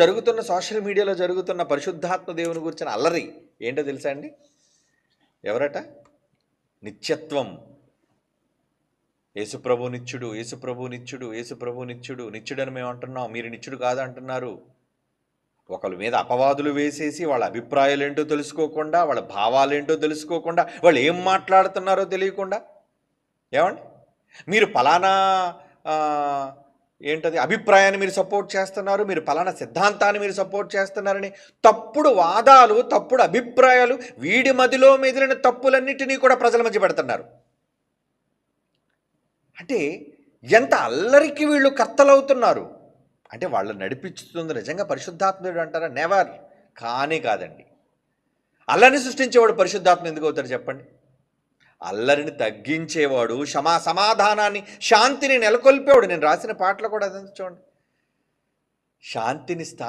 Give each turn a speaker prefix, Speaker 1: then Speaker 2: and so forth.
Speaker 1: జరుగుతున్న సోషల్ మీడియాలో జరుగుతున్న పరిశుద్ధాత్మ దేవుని గురించిన అల్లరి ఏంటో తెలుసా అండి? ఎవరట? నిత్యత్వం. యేసుప్రభు నిత్యుడు యేసుప్రభు నిత్యుడు యేసుప్రభు నిత్యుడు. నిత్యుడని మేము అంటున్నాం. మీరు నిత్యుడు కాదు అంటున్నారు ఒకరి మీద అపవాదులు వేసేసి వాళ్ళ అభిప్రాయాలు ఏంటో తెలుసుకోకుండా వాళ్ళ భావాలు ఏంటో తెలుసుకోకుండా వాళ్ళు ఏం మాట్లాడుతున్నారో తెలియకుండా. ఏమండి? మీరు ఫలానా ఏంటది? అభిప్రాయాన్ని మీరు సపోర్ట్ చేస్తున్నారు మీరు పలానా సిద్ధాంతాన్ని మీరు సపోర్ట్ చేస్తున్నారని తప్పుడు వాదాలు తప్పుడు అభిప్రాయాలు వీడి మదిలో మెదిలిన తప్పులన్నిటినీ కూడా ప్రజల మధ్య పెడుతున్నారు. అంటే ఎంత అల్లరికి వీళ్ళు కర్తలవుతున్నారు అంటే వాళ్ళు నడిపించుతుంది నిజంగా పరిశుద్ధాత్ముడు అంటారా? నెవర్ కానీ కాదండి. అల్లరిని సృష్టించేవాడు పరిశుద్ధాత్మ ఎందుకు అవుతారు చెప్పండి? అల్లరిని తగ్గించేవాడు క్షమా సమాధానాన్ని శాంతిని నెలకొల్పేవాడు. నేను రాసిన పాటలు కూడా అదే చూడండి. శాంతిని స్థా